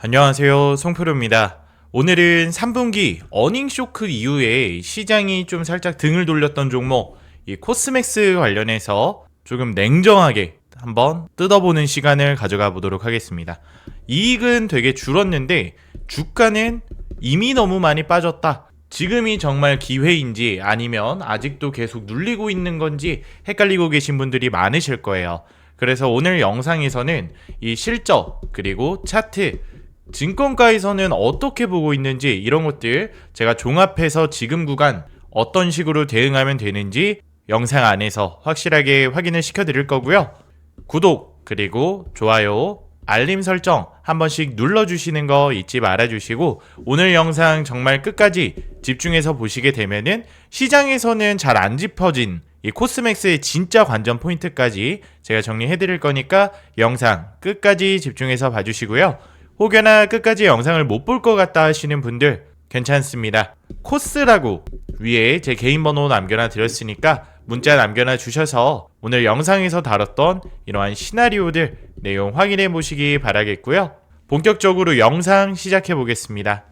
안녕하세요. 송프로입니다. 오늘은 3분기 어닝 쇼크 이후에 시장이 좀 살짝 등을 돌렸던 종목, 이 코스맥스 관련해서 조금 냉정하게 한번 뜯어보는 시간을 가져가 보도록 하겠습니다. 이익은 되게 줄었는데 주가는 이미 너무 많이 빠졌다. 지금이 정말 기회인지 아니면 아직도 계속 눌리고 있는 건지 헷갈리고 계신 분들이 많으실 거예요. 그래서 오늘 영상에서는 이 실적 그리고 차트 증권가에서는 어떻게 보고 있는지 이런 것들 제가 종합해서 지금 구간 어떤 식으로 대응하면 되는지 영상 안에서 확실하게 확인을 시켜 드릴 거고요. 구독 그리고 좋아요 알림 설정 한 번씩 눌러주시는 거 잊지 말아주시고 오늘 영상 정말 끝까지 집중해서 보시게 되면은 시장에서는 잘 안 짚어진 이 코스맥스의 진짜 관전 포인트까지 제가 정리해 드릴 거니까 영상 끝까지 집중해서 봐주시고요. 혹여나 끝까지 영상을 못 볼 것 같다 하시는 분들 괜찮습니다. 코스라고 위에 제 개인 번호 남겨놔 드렸으니까 문자 남겨놔 주셔서 오늘 영상에서 다뤘던 이러한 시나리오들 내용 확인해 보시기 바라겠고요. 본격적으로 영상 시작해 보겠습니다.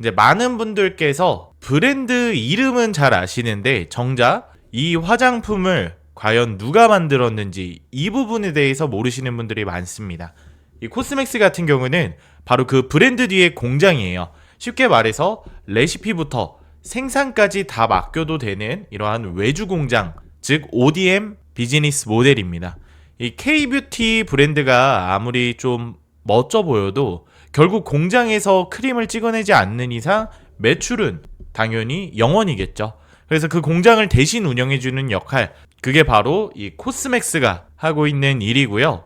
이제 많은 분들께서 브랜드 이름은 잘 아시는데 정작 이 화장품을 과연 누가 만들었는지 이 부분에 대해서 모르시는 분들이 많습니다. 이 코스맥스 같은 경우는 바로 그 브랜드 뒤에 공장이에요. 쉽게 말해서 레시피부터 생산까지 다 맡겨도 되는 이러한 외주 공장, 즉 ODM 비즈니스 모델입니다. 이 K-뷰티 브랜드가 아무리 좀 멋져 보여도 결국 공장에서 크림을 찍어내지 않는 이상 매출은 당연히 0원이겠죠. 그래서 그 공장을 대신 운영해주는 역할, 그게 바로 이 코스맥스가 하고 있는 일이고요.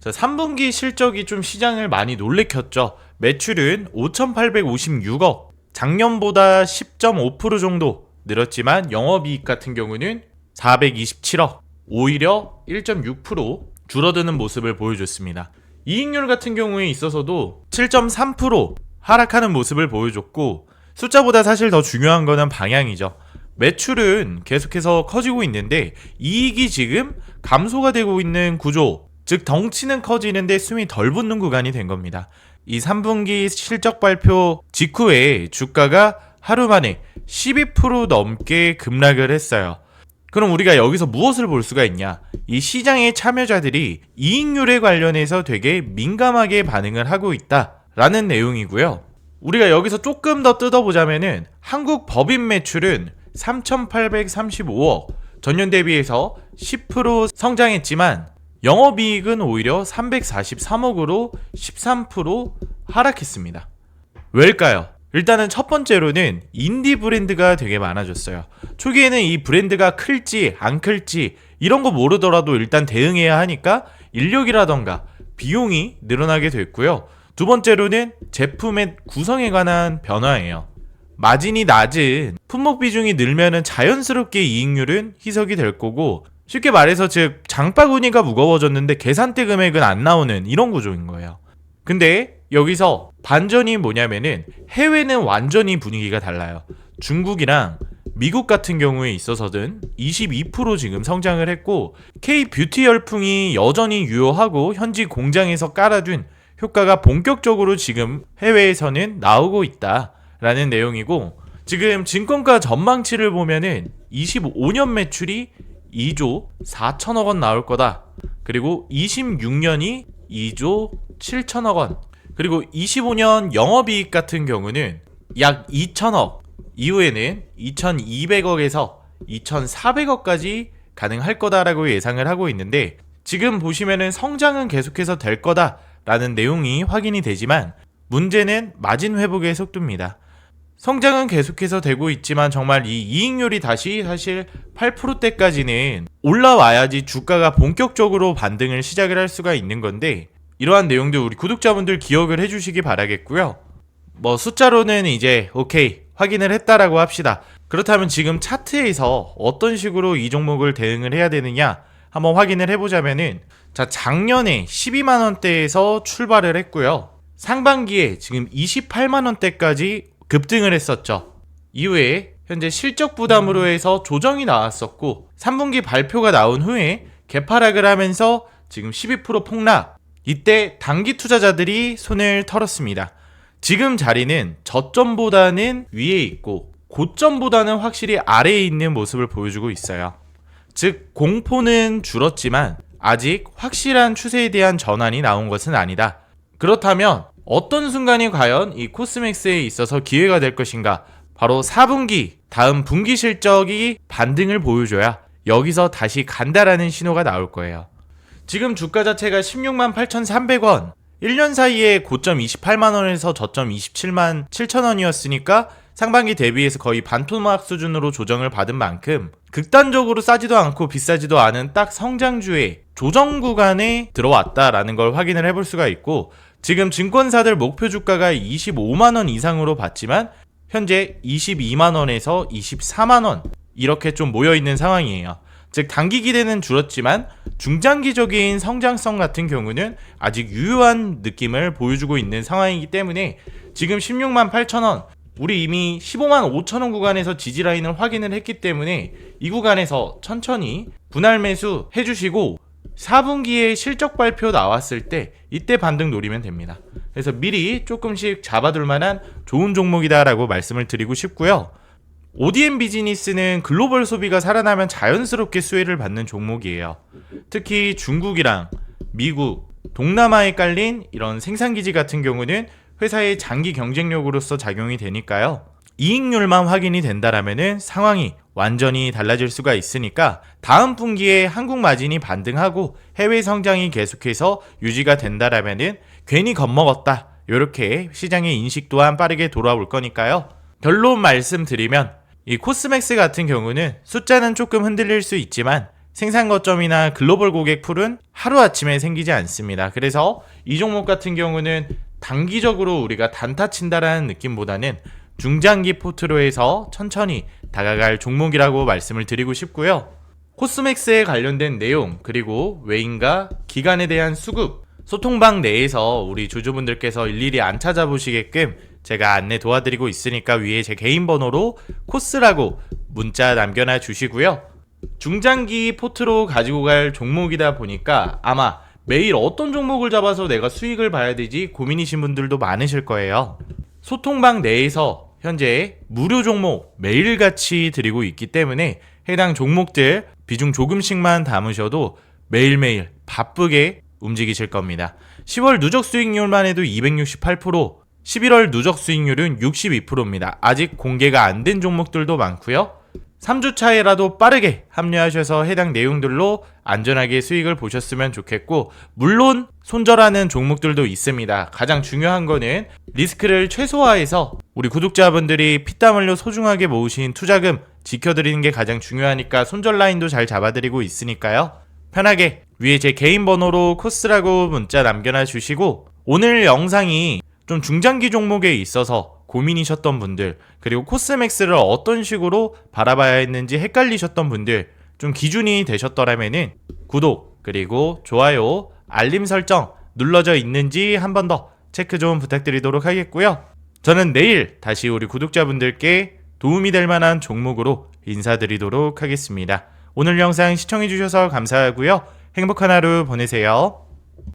자, 3분기 실적이 좀 시장을 많이 놀래켰죠. 매출은 5,856억, 작년보다 10.5% 정도 늘었지만 영업이익 같은 경우는 427억, 오히려 1.6% 줄어드는 모습을 보여줬습니다. 이익률 같은 경우에 있어서도 7.3% 하락하는 모습을 보여줬고 숫자보다 사실 더 중요한 거는 방향이죠. 매출은 계속해서 커지고 있는데 이익이 지금 감소가 되고 있는 구조, 즉 덩치는 커지는데 숨이 덜 붙는 구간이 된 겁니다. 이 3분기 실적 발표 직후에 주가가 하루 만에 12% 넘게 급락을 했어요. 그럼 우리가 여기서 무엇을 볼 수가 있냐? 이 시장의 참여자들이 이익률에 관련해서 되게 민감하게 반응을 하고 있다라는 내용이고요. 우리가 여기서 조금 더 뜯어보자면은 한국 법인 매출은 3,835억 전년 대비해서 10% 성장했지만 영업이익은 오히려 343억으로 13% 하락했습니다. 왜일까요? 일단은 첫 번째로는 인디 브랜드가 되게 많아졌어요. 초기에는 이 브랜드가 클지 안 클지 이런 거 모르더라도 일단 대응해야 하니까 인력이라던가 비용이 늘어나게 됐고요. 두 번째로는 제품의 구성에 관한 변화예요. 마진이 낮은 품목 비중이 늘면은 자연스럽게 이익률은 희석이 될 거고 쉽게 말해서 즉 장바구니가 무거워졌는데 계산대 금액은 안 나오는 이런 구조인 거예요. 근데 여기서 반전이 뭐냐면은 해외는 완전히 분위기가 달라요. 중국이랑 미국 같은 경우에 있어서든 22% 지금 성장을 했고 K 뷰티 열풍이 여전히 유효하고 현지 공장에서 깔아둔 효과가 본격적으로 지금 해외에서는 나오고 있다라는 내용이고 지금 증권가 전망치를 보면은 25년 매출이 2조 4천억 원 나올 거다. 그리고 26년이 2조 7천억 원. 그리고 25년 영업이익 같은 경우는 약 2천억. 이후에는 2,200억에서 2,400억까지 가능할 거다라고 예상을 하고 있는데 지금 보시면은 성장은 계속해서 될 거다라는 내용이 확인이 되지만 문제는 마진 회복의 속도입니다. 성장은 계속해서 되고 있지만 정말 이 이익률이 다시 사실 8%대까지는 올라와야지 주가가 본격적으로 반등을 시작을 할 수가 있는 건데 이러한 내용들 우리 구독자분들 기억을 해주시기 바라겠고요. 뭐 숫자로는 이제 오케이 확인을 했다라고 합시다. 그렇다면 지금 차트에서 어떤 식으로 이 종목을 대응을 해야 되느냐 한번 확인을 해보자면은 자 작년에 12만 원대에서 출발을 했고요. 상반기에 지금 28만 원대까지 급등을 했었죠. 이후에 현재 실적 부담으로 해서 조정이 나왔었고 3분기 발표가 나온 후에 개파락을 하면서 지금 12% 폭락 이때 단기 투자자들이 손을 털었습니다. 지금 자리는 저점보다는 위에 있고 고점보다는 확실히 아래에 있는 모습을 보여주고 있어요. 즉 공포는 줄었지만 아직 확실한 추세에 대한 전환이 나온 것은 아니다. 그렇다면 어떤 순간이 과연 이 코스맥스에 있어서 기회가 될 것인가? 바로 4분기 다음 분기 실적이 반등을 보여줘야 여기서 다시 간다라는 신호가 나올 거예요. 지금 주가 자체가 16만 8,300원. 1년 사이에 고점 28만 원에서 저점 27만 7천 원이었으니까 상반기 대비해서 거의 반토막 수준으로 조정을 받은 만큼 극단적으로 싸지도 않고 비싸지도 않은 딱 성장주의 조정 구간에 들어왔다라는 걸 확인을 해볼 수가 있고 지금 증권사들 목표 주가가 25만 원 이상으로 봤지만 현재 22만 원에서 24만 원 이렇게 좀 모여 있는 상황이에요. 즉 단기 기대는 줄었지만 중장기적인 성장성 같은 경우는 아직 유효한 느낌을 보여주고 있는 상황이기 때문에 지금 16만 8천 원 우리 이미 15만 5천 원 구간에서 지지 라인을 확인을 했기 때문에 이 구간에서 천천히 분할 매수 해주시고 4분기에 실적 발표 나왔을 때 이때 반등 노리면 됩니다. 그래서 미리 조금씩 잡아둘 만한 좋은 종목이다라고 말씀을 드리고 싶고요. ODM 비즈니스는 글로벌 소비가 살아나면 자연스럽게 수혜를 받는 종목이에요. 특히 중국이랑 미국, 동남아에 깔린 이런 생산기지 같은 경우는 회사의 장기 경쟁력으로서 작용이 되니까요. 이익률만 확인이 된다라면은 상황이 완전히 달라질 수가 있으니까 다음 분기에 한국 마진이 반등하고 해외 성장이 계속해서 유지가 된다라면은 괜히 겁먹었다. 이렇게 시장의 인식 또한 빠르게 돌아올 거니까요. 결론 말씀드리면 이 코스맥스 같은 경우는 숫자는 조금 흔들릴 수 있지만 생산 거점이나 글로벌 고객 풀은 하루아침에 생기지 않습니다. 그래서 이 종목 같은 경우는 단기적으로 우리가 단타 친다라는 느낌보다는 중장기 포트로에서 천천히 다가갈 종목이라고 말씀을 드리고 싶고요. 코스맥스에 관련된 내용 그리고 외인과 기관에 대한 수급 소통방 내에서 우리 주주분들께서 일일이 안 찾아보시게끔 제가 안내 도와드리고 있으니까 위에 제 개인 번호로 코스라고 문자 남겨놔 주시고요. 중장기 포트로 가지고 갈 종목이다 보니까 아마 매일 어떤 종목을 잡아서 내가 수익을 봐야 되지 고민이신 분들도 많으실 거예요. 소통방 내에서 현재 무료 종목 매일같이 드리고 있기 때문에 해당 종목들 비중 조금씩만 담으셔도 매일매일 바쁘게 움직이실 겁니다. 10월 누적 수익률만 해도 268%, 11월 누적 수익률은 62%입니다. 아직 공개가 안 된 종목들도 많고요. 3주 차에라도 빠르게 합류하셔서 해당 내용들로 안전하게 수익을 보셨으면 좋겠고 물론 손절하는 종목들도 있습니다. 가장 중요한 거는 리스크를 최소화해서 우리 구독자분들이 피땀 흘려 소중하게 모으신 투자금 지켜드리는 게 가장 중요하니까 손절 라인도 잘 잡아드리고 있으니까요. 편하게 위에 제 개인 번호로 코스라고 문자 남겨놔 주시고 오늘 영상이 좀 중장기 종목에 있어서 고민이셨던 분들 그리고 코스맥스를 어떤 식으로 바라봐야 했는지 헷갈리셨던 분들 좀 기준이 되셨더라면은 구독 그리고 좋아요 알림 설정 눌러져 있는지 한 번 더 체크 좀 부탁드리도록 하겠고요. 저는 내일 다시 우리 구독자분들께 도움이 될 만한 종목으로 인사드리도록 하겠습니다. 오늘 영상 시청해주셔서 감사하고요. 행복한 하루 보내세요.